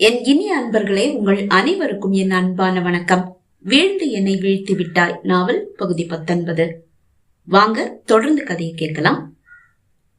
என் இனிய அன்பர்களே உங்கள் அனைவருக்கும் என் அன்பான வணக்கம். வீழ்ந்து என்னை வீழ்த்தி விட்டாய் நாவல் பகுதி பத்தொன்பது. வாங்க தொடர்ந்து கதையை கேட்கலாம்.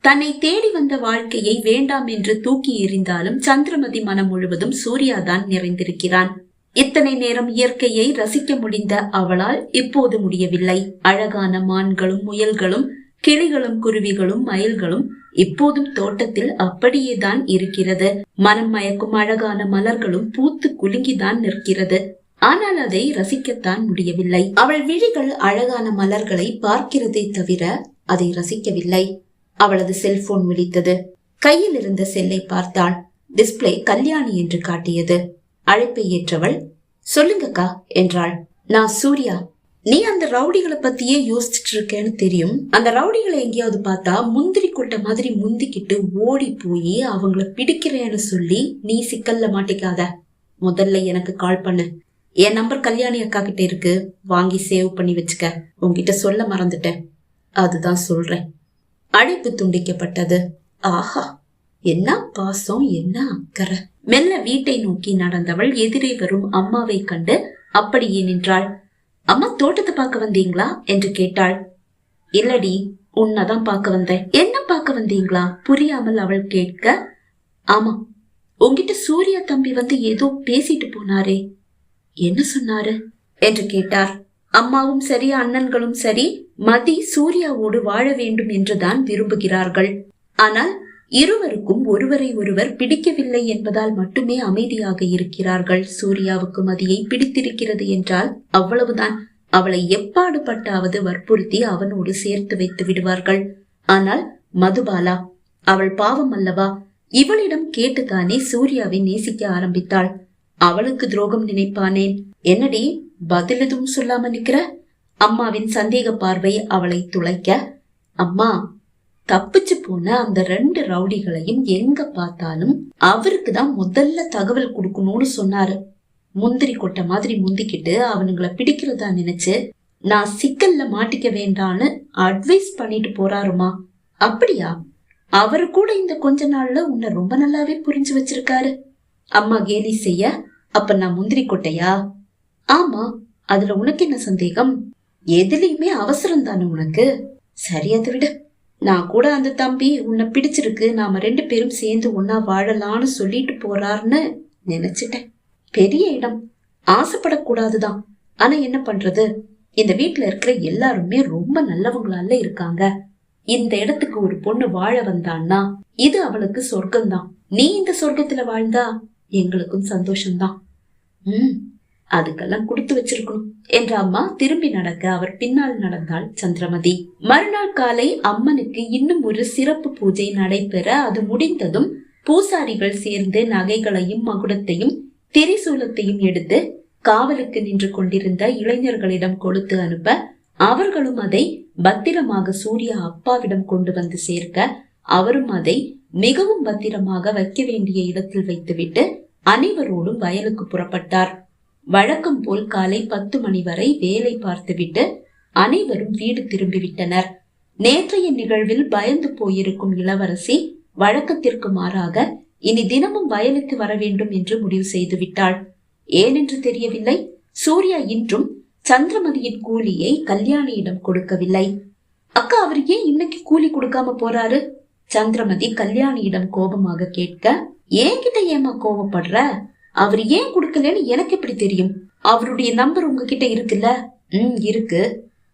தன்னை தேடி வந்த வாழ்க்கையை வேண்டாம் என்று தூக்கி எறிந்தாலும் சந்திரமதி மனம் முழுவதும் சூர்யாதான் நிறைந்திருக்கிறான். இத்தனை நேரம் இயற்கையை ரசிக்க முடிந்த அவளால் இப்போது முடியவில்லை. அழகான மான்களும் முயல்களும் கிளிகளும் குருவிகளும் மயில்களும் இப்போதும் தோட்டத்தில் அப்படியேதான் இருக்கிறது. மனம் மயக்கும் அழகான மலர்களும் பூத்து குலுங்கிதான் நிற்கிறது. ஆனால் அதை ரசிக்கத்தான் முடியவில்லை. அவள் விழிகள் அழகான மலர்களை பார்க்கிறதே தவிர அதை ரசிக்கவில்லை. அவளது செல்போன் விழித்தது கையில் இருந்த செல்லை பார்த்தாள். டிஸ்பிளே கல்யாணி என்று காட்டியது. அழைப்பை ஏற்றவள் சொல்லுங்கக்கா என்றாள். நான் சூர்யா நீ அந்த ரவுடிகளை பத்தியே யோசிச்சுட்டு இருக்கேன்னு தெரியும். அந்த ரவுடிகளை எங்கேயாவது பார்த்தா முந்திரி கொட்டை மாதிரி முந்திக்கிட்டு ஓடி போய் அவங்கள பிடிக்கிறேன்னு சொல்லி நீ சிக்கல்ல மாட்டிக்காத. முதல்ல எனக்கு கால் பண்ணு. என் நம்பர் கல்யாணி அக்கா கிட்ட இருக்கு. வாங்கி சேவ் பண்ணி வச்சுக்க. உங்ககிட்ட சொல்ல மறந்துட்டேன். அதுதான் சொல்றேன். அழைப்பு துண்டிக்கப்பட்டது. ஆஹா என்ன பாசம் என்ன அக்கறை. மெல்ல வீட்டை நோக்கி நடந்தவள் எதிரே வரும் அம்மாவை கண்டு அப்படியே நின்றாள். அம்மா தோட்டத்தை பார்க்க வந்தீங்களா? என்று கேட்டாள். இல்லடி உன்னதான் பார்க்க வந்தேன். என்ன பார்க்க வந்தீங்களா? புரியாமல் அவள் கேட்க ஆமா உங்கிட்ட சூர்யா தம்பி வந்து ஏதோ பேசிட்டு போனாரே. என்ன சொன்னாரு? என்று கேட்டார். அம்மாவும் சரி அண்ணன்களும் சரி மதி சூர்யாவோடு வாழ வேண்டும் என்றுதான் விரும்புகிறார்கள். ஆனால் இருவருக்கும் ஒருவரை ஒருவர் பிடிக்கவில்லை என்பதால் மட்டுமே அமைதியாக இருக்கிறார்கள். சூர்யாவுக்கு மதியை பிடித்திருக்கிறது என்றால் அவ்வளவுதான். அவளை எப்பாடுபட்டாவது வற்புறுத்தி அவனோடு சேர்த்து வைத்து விடுவார்கள். ஆனால் மதுபாலா அவள் பாவம் அல்லவா? இவளிடம் கேட்டுத்தானே சூர்யாவை நேசிக்க ஆரம்பித்தாள். அவளுக்கு துரோகம் நினைப்பானேன் என்னடி பதில் எதுவும் சொல்லாம நிக்கிற? அம்மாவின் சந்தேக பார்வை அவளை துளைக்க. அம்மா தப்பிச்சு போன அந்த ரெண்டு ரவுடிகளையும் எங்க பார்த்தாலும் அவருக்கு தான் முதல்ல தகவல் கொடுக்கணும்னு சொன்னாரு. முந்திரி கொட்டை மாதிரி முந்திக்கிட்டு அவனுங்களை பிடிக்கிறதா நினைச்சு நான் சிக்கல்ல மாட்டிக்க வேண்டான்னு அட்வைஸ் பண்ணிட்டு போறாருமா? அப்படியா? அவரு கூட இந்த கொஞ்ச நாள்ல உன்னை ரொம்ப நல்லாவே புரிஞ்சு வச்சிருக்காரு. அம்மா கேலி செய்ய அப்ப நான் முந்திரி கொட்டையா? ஆமா அதுல உனக்கு என்ன சந்தேகம்? எதுலயுமே அவசரம் தானே உனக்கு? சரி அதை விட. நான் கூட அந்த தம்பி உன்னை பிடிச்சிருக்கு நாம ரெண்டு பேரும் சேர்ந்து ஒன்னா வாழலாம்னு சொல்லிட்டு போறாருன்னு நினைச்சிட்டேன். பெரிய இடம். ஆசைப்படக்கூடாதுதான். ஆனா என்ன பண்றது? இந்த வீட்டுல இருக்கிற எல்லாருமே ரொம்ப நல்லவங்களால இருக்காங்க. இந்த இடத்துக்கு ஒரு பொண்ணு வாழ வந்தான்னா இது அவளுக்கு சொர்க்கம்தான். நீ இந்த சொர்க்கத்துல வாழ்ந்தா எங்களுக்கும் சந்தோஷம்தான். உம் அதுக்கெல்லாம் கொடுத்து வச்சிருக்கணும். என்ற அம்மா திரும்பி நடக்க அவர் பின்னால் நடந்தாள் சந்திரமதி. மறுநாள் காலை அம்மனுக்கு இன்னும் ஒரு சிறப்பு பூஜை நடைபெற அது முடிந்ததும் பூசாரிகள் சேர்ந்து நகைகளையும் மகுடத்தையும் திரிசூலத்தையும் எடுத்து காவலுக்கு நின்று கொண்டிருந்த இளைஞர்களிடம் கொடுத்து அனுப்ப அவர்களும் அதை பத்திரமாக சூர்யா அப்பாவிடம் கொண்டு வந்து சேர்க்க அவரும் அதை மிகவும் பத்திரமாக வைக்க வேண்டிய இடத்தில் வைத்துவிட்டு அனைவரோடும் வயலுக்கு புறப்பட்டார். வழக்கம் போல் காலை பத்து மணி வரை வேலை பார்த்துவிட்டு அனைவரும் வீடு திரும்பிவிட்டனர். நேற்றைய நிகழ்வில் பயந்து போயிருக்கும் இளவரசி வழக்கத்திற்கு மாறாக இனி தினமும் வயலுக்கு வர வேண்டும் என்று முடிவு செய்துவிட்டாள் ஏனென்று தெரியவில்லை. சூர்யா இன்றும் சந்திரமதியின் கூலியை கல்யாணியிடம் கொடுக்கவில்லை. அக்கா அவர் ஏன் இன்னைக்கு கூலி கொடுக்காம போறாரு? சந்திரமதி கல்யாணியிடம் கோபமாக கேட்க ஏன்கிட்ட ஏமா கோபப்படுற? அவர் ஏன் கொடுக்கலன்னு எனக்கு எப்படி தெரியும்? அவருடைய நம்பர் உங்ககிட்ட இருக்குல்ல? ம் இருக்கு.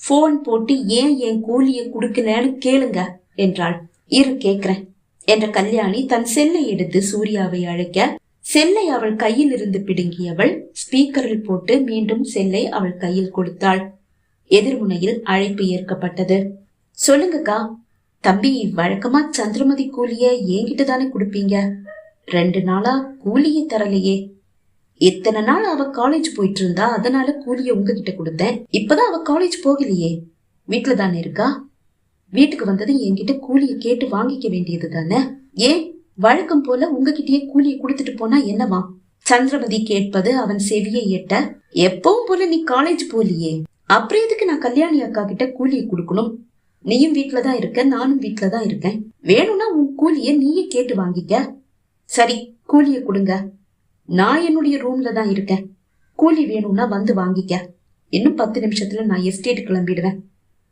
போன் போட்டு ஏன் என் கூலிய குடுக்கலன்னு கேளுங்க என்றாள். இரு கேக்குறேன் என்ற கல்யாணி தன் செல்லை எடுத்து சூர்யாவை அழைக்க செல்லை அவள் கையில் இருந்து பிடுங்கியவள் ஸ்பீக்கரில் போட்டு மீண்டும் செல்லை அவள் கையில் கொடுத்தாள். எதிர்முனையில் அழைப்பு ஏற்கப்பட்டது. சொல்லுங்கக்கா தம்பி வழக்கமா சந்திரமதி கூலிய என்கிட்ட தானே கொடுப்பீங்க? ரெண்டு நாளா கூலியை தரலையே. இத்தனை நாள் அவ காலேஜ் போயிட்டு இருந்தா அதனால கூலிய உங்ககிட்ட கொடுத்தேன். இப்பதான் அவ காலேஜ் போகலையே. வீட்டுல தானே இருக்கா? வீட்டுக்கு வந்ததும் என்கிட்ட கூலிய கேட்டு வாங்கிக்க வேண்டியது தானே? ஏன்? வழக்கம் போல உங்ககிட்டயே கூலிய கொடுத்துட்டு போனா என்னவா? சந்திரமதி கேட்பது அவன் செவியை எட்ட எப்பவும் போல நீ காலேஜ் போலியே அப்புறம் எதுக்கு நான் கல்யாணி அக்கா கிட்ட கூலியை கொடுக்கணும்? நீயும் வீட்டுலதான் இருக்க நானும் வீட்டுலதான் இருக்கேன். வேணும்னா உன் கூலிய நீயே கேட்டு வாங்கிக்க. சரி கூலிய கொடுங்க. நான் என்னுடைய ரூம்ல தான் இருக்கேன். கூலி வேணும்னா வந்து வாங்கிக்க. இன்னும் பத்து நிமிஷத்துல நான் எஸ்டேட் கிளம்பிடுவேன்.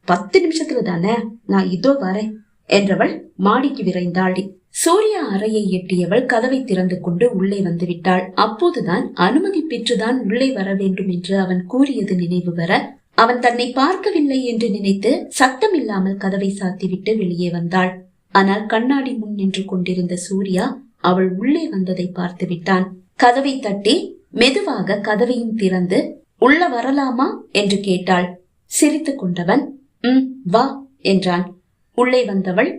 பத்து நிமிஷத்துல தானே நான் இதோ வரேன் என்றவள் மாடிக்கு விரைந்தாள் சூர்யா அறையை எட்டியவள் கதவை திறந்து கொண்டு உள்ளே வந்து விட்டாள். அப்போதுதான் அனுமதி பெற்றுதான் உள்ளே வர வேண்டும் என்று அவன் கூறியது நினைவு வர அவன் தன்னை பார்க்கவில்லை என்று நினைத்து சத்தம் இல்லாமல் கதவை சாத்திவிட்டு வெளியே வந்தாள். ஆனால் கண்ணாடி முன் நின்று கொண்டிருந்த சூர்யா அவள் உள்ளே வந்ததை பார்த்து விட்டான் கதவை தட்டி மெதுவாக கதவையும் திறந்து உள்ள வரலாமா? என்று கேட்டாள். சிரித்து கொண்டவன் ம் வா என்றான். உள்ளே வந்தவள்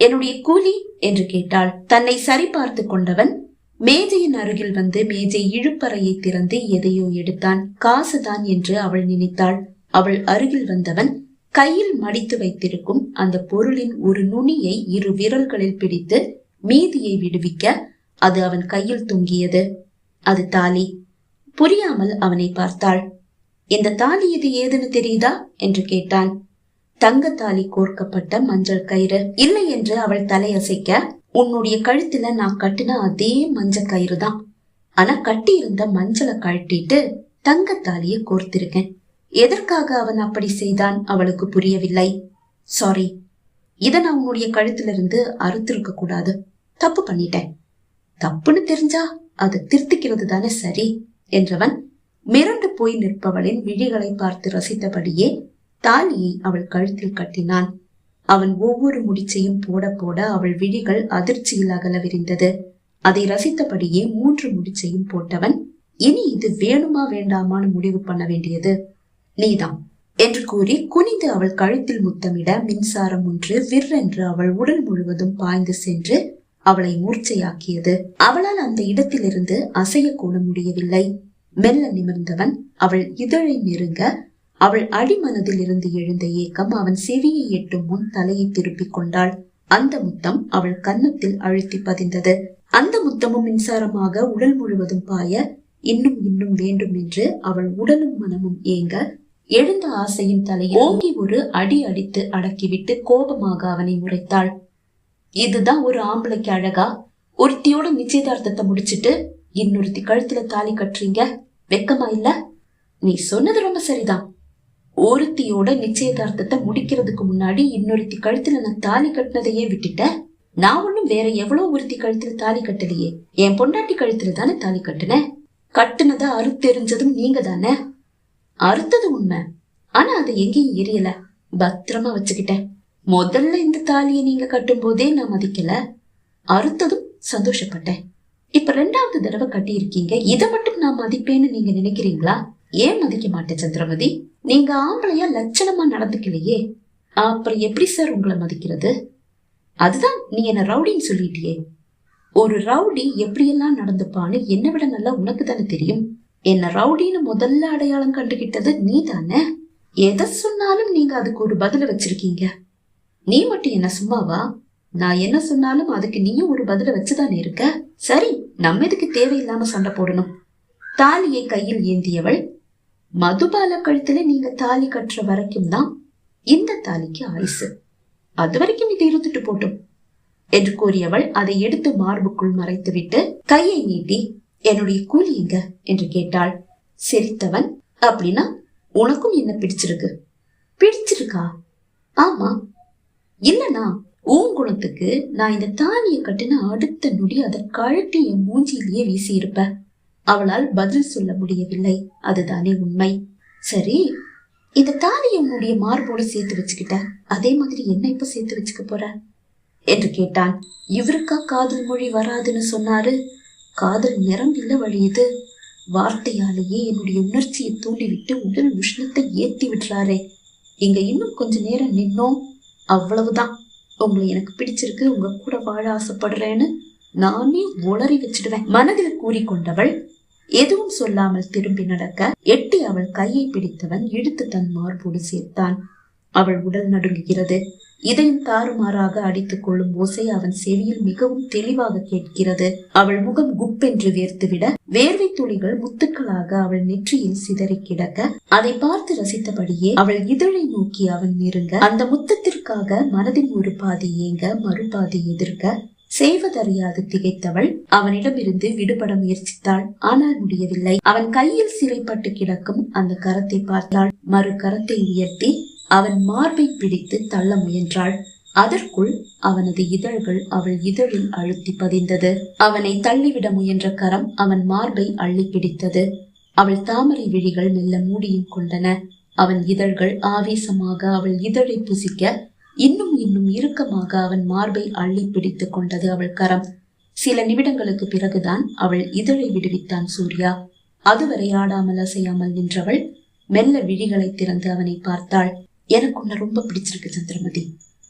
என்னுடைய கூலி? என்று கேட்டாள். தன்னை சரிபார்த்து கொண்டவன் மேஜையின் அருகில் வந்து மேஜை இழுப்பறையை திறந்து எதையோ எடுத்தான். காசுதான் என்று அவள் நினைத்தாள். அவள் அருகில் வந்தவன் கையில் மடித்து வைத்திருக்கும் அந்த பொருளின் ஒரு நுனியை இரு விரல்களில் பிடித்து மீதியை விடுவிக்க அது அவன் கையில் தொங்கியது. அது தாலி. புரியாமல் அவனை பார்த்தாள். இந்த தாலி இது ஏதுன்னு தெரியுதா? என்று கேட்டான். தங்கத்தாலி கோர்க்கப்பட்ட மஞ்சள் கயிறு. இல்லை என்று அவள் தலையசைக்க உன்னுடைய கழுத்துல நான் கட்டின அதே மஞ்சள் கயிறு தான். ஆனா கட்டி இருந்த மஞ்சளை கழட்டிட்டு தங்கத்தாலியை கோர்த்திருக்கேன். எதற்காக அவன் அப்படி செய்தான் அவளுக்கு புரியவில்லை. சாரி இதை நான் உன்னுடைய கழுத்திலிருந்து அறுத்திருக்க கூடாது. தப்பு பண்ணிட்டேன். தப்புன்னு தெரிஞ்சா அதை திருத்திக்கிறது தானே சரி என்றவன் மிரண்டு போய் நிற்பவளின் விழிகளை பார்த்து ரசித்தபடியே தாலியை அவள் கழுத்தில் கட்டினான். அவன் ஒவ்வொரு முடிச்சையும் போட போட அவள் விழிகள் அதிர்ச்சியில் அகல விரிந்தது அதை ரசித்தபடியே மூன்று முடிச்சையும் போட்டவன் இனி இது வேணுமா வேண்டாமான்னு முடிவு பண்ண வேண்டியது. நீதான் என்று கூறி குனிந்து அவள் கழுத்தில் முத்தமிட மின்சாரம் ஒன்று விற்றென்று அவள் உடல் முழுவதும் பாய்ந்து சென்று அவளை மூர்ச்சையாக்கியது. அவளால் அந்த இடத்திலிருந்து அசைய கூட முடியவில்லை. மெல்ல நிமிர்ந்தவன் அவள் இதழை நெருங்க அவள் அடிமனதில் இருந்து எழுந்த ஏக்கம் அவன் செவியை எட்டும் முன் தலையை திருப்பிக் கொண்டாள். அந்த முத்தம் அவள் கன்னத்தில் அழுத்தி பதிந்தது. அந்த முத்தமும் மின்சாரமாக உடல் முழுவதும் பாய இன்னும் இன்னும் வேண்டும் என்று அவள் உடலும் மனமும் ஏங்க எழுந்த ஆசையின் தலையை ஓங்கி ஒரு அடி அடித்து அடக்கிவிட்டு கோபமாக அவனை உரைத்தாள் இதுதான் ஒரு ஆம்பளைக்கு அழகா? ஒருத்தியோட நிச்சயதார்த்தத்தை முடிச்சிட்டு இன்னொருத்தி கழுத்துல தாலி கட்டுறீங்க? வெக்கமா இல்ல? நீ சொன்னது ரொம்ப சரிதான். ஒருத்தியோட நிச்சயதார்த்தத்தை முடிக்கிறதுக்கு முன்னாடி இன்னொருத்தி கழுத்துல நான் தாலி கட்டினதையே விட்டுட்ட நான் ஒண்ணும் வேற எவ்வளவு ஒருத்தி கழுத்துல தாலி கட்டலையே? என் பொண்டாட்டி கழுத்துல தானே தாலி கட்டுனேன் கட்டுனதா அறுத்தெறிஞ்சதும் நீங்க தானே? அறுத்தது உண்மை. ஆனா அதை எங்கேயும் எரியல பத்திரமா வச்சுக்கிட்டேன். முதல்ல இந்த தாலியை நீங்க கட்டும் போதே நான் மதிக்கல. அறுத்ததும் சந்தோஷப்பட்டேன். இப்ப ரெண்டாவது தடவை கட்டி இருக்கீங்க இதை மட்டும் நான் மதிப்பேன்னு நீங்க நினைக்கிறீங்களா? ஏன் மதிக்க மாட்டேன் சந்திரமதி? நீங்க ஆம்பளையா லட்சணமா நடந்துக்கலையே. அப்புறம் எப்படி சார் உங்களை மதிக்கிறது? அதுதான் நீ என்ன ரவுடின்னு சொல்லிட்டியே. ஒரு ரவுடி எப்படியெல்லாம் நடந்துப்பான்னு என்னை விட நல்லா உனக்கு தானே தெரியும். என்ன ரவுடின்னு முதல்ல அடையாளம் கண்டுகிட்டது நீ தானே? எதை சொன்னாலும் நீங்க அதுக்கு ஒரு பதில வச்சிருக்கீங்க. நீ மட்டும் என்ன சும்மாவா? நான் என்ன சொன்னாலும் அதுக்கு நீயும் ஒரு பதில வச்சுதானே இருக்க? சரி நம்ம எதுக்கு தேவையில்லாம சண்டை போடணும்? தாலியை கையில் ஏந்தியவள் மதுபால கழுத்துல நீங்க தாலி கட்டுற வரைக்கும் தான் இந்த தாலிக்கு ஆயுசு. அது வரைக்கும் இதை இருந்துட்டு போட்டும் என்று கூறியவள் அதை எடுத்து மார்புக்குள் மறைத்துவிட்டு கையை நீட்டி என்னுடைய கூலி எங்க? என்று கேட்டாள். சிரித்தவன். அப்படின்னா உனக்கும் என்ன பிடிச்சிருக்கு? பிடிச்சிருக்கா? ஆமா இல்லனா உன் குணத்துக்கு நான் இந்த தாலியை கட்டின அடுத்த நொடி அதை கழட்டி என் மூஞ்சியிலேயே வீசி இருப்ப அவளால் பதில் சொல்ல முடியவில்லை. அதுதானே உண்மை. சரி இந்த தாலியை உன்னுடைய மார்போடு சேர்த்து வச்சுக்கிட்ட. அதே மாதிரி என்ன இப்ப சேர்த்து வச்சுக்க போற? என்று கேட்டான். இவருக்கா காதல் மொழி வராதுன்னு சொன்னாரு? காதல் நிரம்பில்ல வழியுது வார்த்தையாலேயே என்னுடைய உணர்ச்சியை தூண்டிவிட்டு உடல் உஷ்ணத்தை ஏத்தி விடுறாரே இங்க இன்னும் கொஞ்ச நேரம் நின்னோம். அவ்வளவுதான். உங்களை எனக்கு பிடிச்சிருக்கு உங்க கூட வாழ ஆசைப்படுறேன்னு நானே உளறி வச்சிடுவேன். மனதில் கூறிக்கொண்டவள் எதுவும் சொல்லாமல் திரும்பி நடக்க எட்டி அவள் கையை பிடித்தவன் இழுத்து தன் மார்போடு சேர்த்தான். அவள் உடல் நடுங்குகிறது. இதயம் தாறுமாறாக அடித்துக் கொள்ளும் ஓசை அவன் செவியில் மிகவும் தெளிவாக கேட்கிறது. அவள் முகம் குப்பென்று வேர்த்துவிட வேர்வை துளிகள் முத்துக்களாக அவள் நெற்றியில் சிதறி கிடக்க அதை பார்த்து ரசித்தபடியே அவள் இதழை நோக்கி அவன் நெருங்க அந்த முத்தத்திற்காக மனதின் ஒரு பாதி ஏங்க மறுபாதி எதிர்க்க செய்வதறியாது திகைத்தவள். அவனிடமிருந்து விடுபட முயற்சித்தாள் ஆனால் முடியவில்லை. அவன் கையில் சிறைப்பட்டு கிடக்கும் அந்த கரத்தை பார்த்தாள் மறு கரத்தை உயர்த்தி அவன் மார்பை பிடித்து தள்ள முயன்றாள். அதற்குள் அவனது இதழ்கள் அவள் இதழில் அழுத்தி பதிந்தது. அவனை தள்ளிவிட முயன்ற கரம் அவன் மார்பை அள்ளி பிடித்தது. அவள் தாமரை விழிகள் மெல்ல மூடியும் கொண்டன. அவன் இதழ்கள் ஆவேசமாக அவள் இதழை புசிக்க இன்னும் இன்னும் இறுக்கமாக அவன் மார்பை அள்ளி பிடித்துக் கொண்டது அவள் கரம். சில நிமிடங்களுக்கு பிறகுதான் அவள் இதழை விடுவித்தான் சூர்யா. அதுவரை ஆடாமல் அசையாமல் நின்றவள் மெல்ல விழிகளை திறந்து அவனை பார்த்தாள். எனக்கு உன்னை ரொம்ப பிடிச்சிருக்கு சந்திரமதி.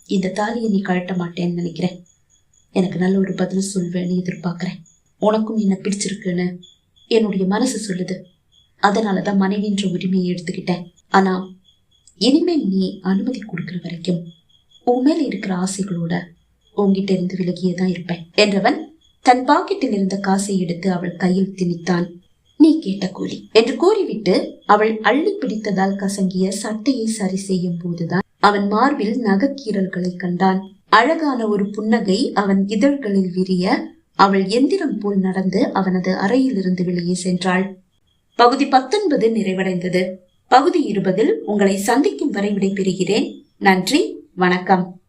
இந்த தாலியை நீ கழட்ட மாட்டேன்னு நினைக்கிறேன். எனக்கு நல்ல ஒரு பதில் சொல்வேன்னு எதிர்பார்க்கிறேன். உனக்கும் என்ன பிடிச்சிருக்குன்னு என்னுடைய மனசு சொல்லுது. அதனாலதான் மனைவின்ற உரிமையை எடுத்துக்கிட்டேன். ஆனா இனிமேல் நீ அனுமதி கொடுக்கிற வரைக்கும் உன் மேல இருக்கிற ஆசைகளோட உன்கிட்ட இருந்து விலகியே தான் இருப்பேன் என்றவன் தன் பாக்கெட்டில் இருந்த காசை எடுத்து அவள் கையில் திணித்தான். நீ கேட்ட கூலி. என்று கூறிவிட்டு அவள் அள்ளி பிடித்ததால் கசங்கிய சட்டையை சரி செய்யும் போதுதான் அவன் மார்பில் நகக்கீரல்களை கண்டான். அழகான ஒரு புன்னகை அவன் இதழ்களில் விரிய அவள் எந்திரம் போல் நடந்து அவனது அறையிலிருந்து வெளியே சென்றாள். பகுதி பத்தொன்பது நிறைவடைந்தது. பகுதி இருபதில் உங்களை சந்திக்கும் வரை விடைபெறுகிறேன். நன்றி. வணக்கம்.